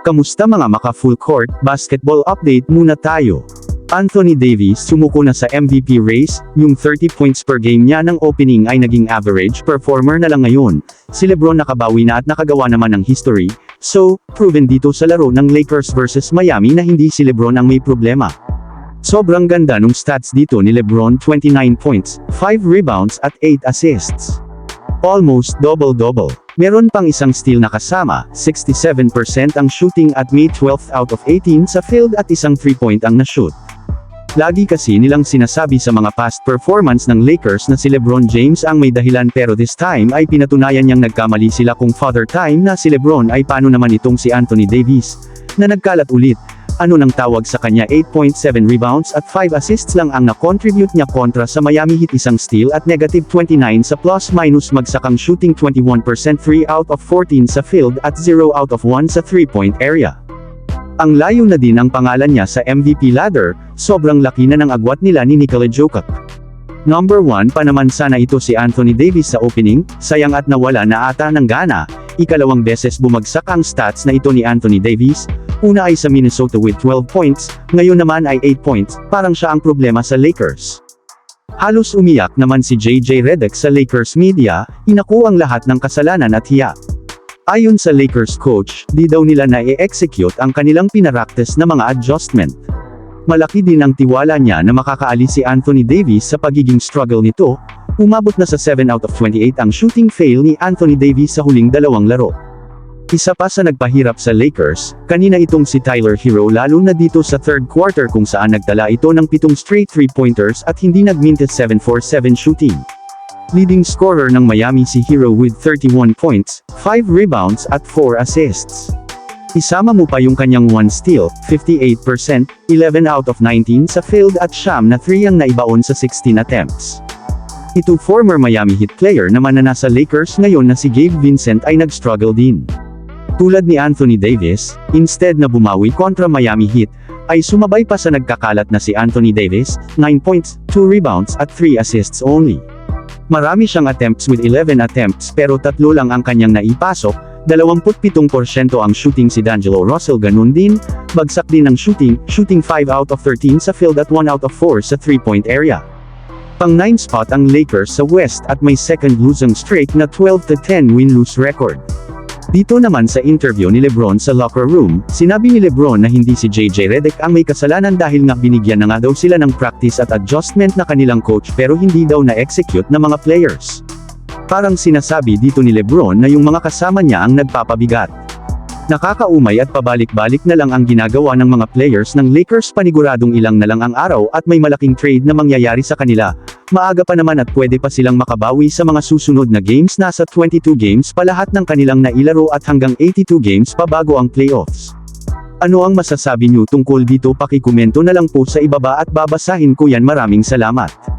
Kamusta mga maka full court basketball update muna tayo. Anthony Davis sumuko na sa MVP race, yung 30 points per game niya ng opening ay naging average performer na lang ngayon. Si Lebron nakabawi na at nakagawa naman ng history, so, proven dito sa laro ng Lakers versus Miami na hindi si Lebron ang may problema. Sobrang ganda nung stats dito ni Lebron 29 points, 5 rebounds at 8 assists. Almost double-double. Meron pang isang steal na kasama, 67% ang shooting at may 12th out of 18 sa field at isang 3-point ang na-shoot. Lagi kasi nilang sinasabi sa mga past performance ng Lakers na si Lebron James ang may dahilan pero this time ay pinatunayan niyang nagkamali sila kung father time na si Lebron ay paano naman itong si Anthony Davis, na nagkalat ulit, ano nang tawag sa kanya 8.7 rebounds at 5 assists lang ang na-contribute niya kontra sa Miami Heat isang steal at negative 29 sa plus-minus magsakang shooting 21% 3 out of 14 sa field at 0 out of 1 sa 3-point area. Ang layo na din ang pangalan niya sa MVP ladder, sobrang laki na ng agwat nila ni Nikola Jokic. Number 1 pa naman sana ito si Anthony Davis sa opening, sayang at nawala na ata ng gana, ikalawang beses bumagsak ang stats na ito ni Anthony Davis, una ay sa Minnesota with 12 points, ngayon naman ay 8 points, parang siya ang problema sa Lakers. Halos umiyak naman si JJ Redick sa Lakers media, inaku ang lahat ng kasalanan at hiya. Ayon sa Lakers coach, di daw nila na i-execute ang kanilang pinaraktes na mga adjustment. Malaki din ang tiwala niya na makakaalis si Anthony Davis sa pagiging struggle nito, umabot na sa 7 out of 28 ang shooting fail ni Anthony Davis sa huling dalawang laro. Isa pa sa nagpahirap sa Lakers, kanina itong si Tyler Hero lalo na dito sa third quarter kung saan nagtala ito ng pitong straight 3-pointers at hindi nagmintis 7-4-7 shooting. Leading scorer ng Miami si Hero with 31 points, 5 rebounds at 4 assists. Isama mo pa yung kanyang 1 steal, 58%, 11 out of 19 sa field at siyam na 3 ang naibaon sa 16 attempts. Ito former Miami Heat player naman na nasa Lakers ngayon na si Gabe Vincent ay nag-struggle din. Tulad ni Anthony Davis, instead na bumawi kontra Miami Heat, ay sumabay pa sa nagkakalat na si Anthony Davis, 9 points, 2 rebounds at 3 assists only. Marami siyang attempts with 11 attempts pero tatlo lang ang kanyang naipasok, 27% ang shooting si D'Angelo Russell ganun din, bagsak din ang shooting, shooting 5 out of 13 sa field at 1 out of 4 sa 3-point area. Pang 9 spot ang Lakers sa West at may second losing streak na 12-10 win-lose record. Dito naman sa interview ni Lebron sa locker room, sinabi ni Lebron na hindi si JJ Redick ang may kasalanan dahil nga binigyan na nga daw sila ng practice at adjustment na kanilang coach pero hindi daw na-execute na mga players. Parang sinasabi dito ni Lebron na yung mga kasama niya ang nagpapabigat. Nakakaumay at pabalik-balik na lang ang ginagawa ng mga players ng Lakers paniguradong ilang na lang ang araw at may malaking trade na mangyayari sa kanila. Maaga pa naman at pwede pa silang makabawi sa mga susunod na games nasa 22 games pa lahat ng kanilang nailaro at hanggang 82 games pa bago ang playoffs. Ano ang masasabi niyo tungkol dito pakikomento na lang po sa ibaba at babasahin ko yan maraming salamat.